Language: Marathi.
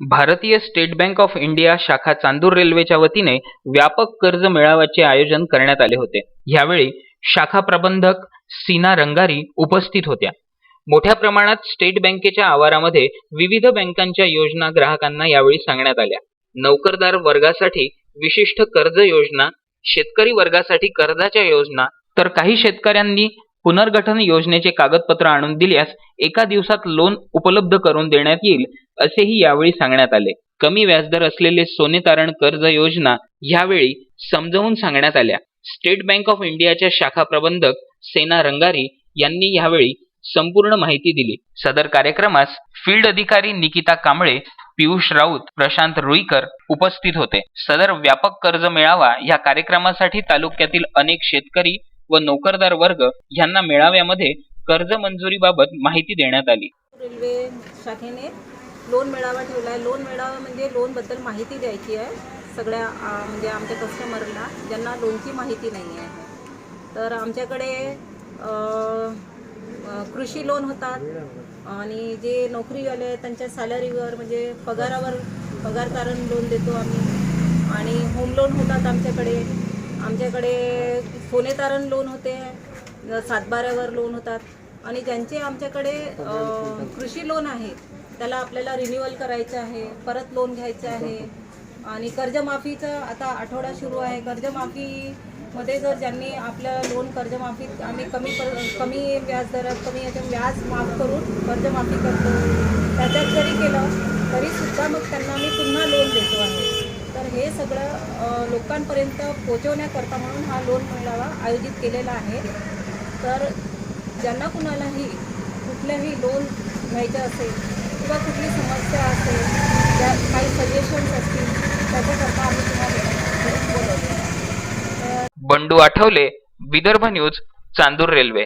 भारतीय स्टेट बँक ऑफ इंडिया शाखा चांदूर रेल्वेच्या वतीने व्यापक कर्ज मेळाव्याचे आयोजन करण्यात आले होते. यावेळी शाखा प्रबंधक सीना रंगारी उपस्थित होत्या. मोठ्या प्रमाणात स्टेट बँकेच्या आवारामध्ये विविध बँकांच्या योजना ग्राहकांना यावेळी सांगण्यात आल्या. नोकरदार वर्गासाठी विशिष्ट कर्ज योजना शेतकरी वर्गासाठी कर्जाच्या योजना तर काही शेतकऱ्यांनी पुनर्गठन योजनेचे कागदपत्र आणून दिल्यास एका दिवसात लोन उपलब्ध करून देण्यात येईल असेही यावेळी सांगण्यात आले. कमी व्याजदर असलेले सोने तारण कर्ज योजना यावेळी समजावून सांगण्यात आल्या. स्टेट बँक ऑफ इंडियाच्या शाखा प्रबंधक सेना रंगारी यांनी यावेळी संपूर्ण माहिती दिली. सदर कार्यक्रमास फील्ड अधिकारी निकिता कांबळे पियुष राऊत प्रशांत रुईकर उपस्थित होते. सदर व्यापक कर्ज मेळावा या कार्यक्रमासाठी तालुक्यातील अनेक शेतकरी व नोकरदार वर्ग यांना मेळाव्यामध्ये कर्ज मंजुरीबाबत माहिती देण्यात आली. रेल्वे शाखेने लोन मेळावा ठेवला आहे. लोन मेळावा म्हणजे लोनबद्दल माहिती द्यायची आहे. सगळ्या म्हणजे आमच्या कस्टमरला ज्यांना लोनची माहिती नाही आहे. तर आमच्याकडे कृषी लोन होतात. आणि जे नोकरीवाले आहेत त्यांच्या सॅलरीवर म्हणजे पगारावर पगार तारण लोन देतो आम्ही. आणि होम लोन होतात आमच्याकडे. आमच्याकडे सोने तारण लोन होते सातबाऱ्यावर लोन होतात. आणि ज्यांचे आमच्याकडे कृषी लोन आहे त्याला आपल्याला रिन्युअल करायचं आहे परत लोन घ्यायचं आहे. आणि कर्जमाफीचं आता आठवडा सुरू आहे. कर्जमाफीमध्ये जर ज्यांनी आपलं लोन कर्जमाफीत आम्ही कमी पर कमी व्याजदरात कमी याच्या व्याज माफ करून कर्जमाफी करतो. त्याच्यात जरी केलं तरीसुद्धा मग त्यांना मी पुन्हा लोन हे सगळं लोकांपर्यंत पोहोचवण्याकरता म्हणून हा लोन मेळावा आयोजित केलेला आहे. तर ज्यांना कुणालाही कुठलंही लोन घ्यायचं असेल किंवा कुठली समस्या असेल ज्या काही सजेशन्स असतील त्याच्याकरता आम्ही तुम्हाला बंडू आठवले विदर्भ न्यूज चांदूर रेल्वे.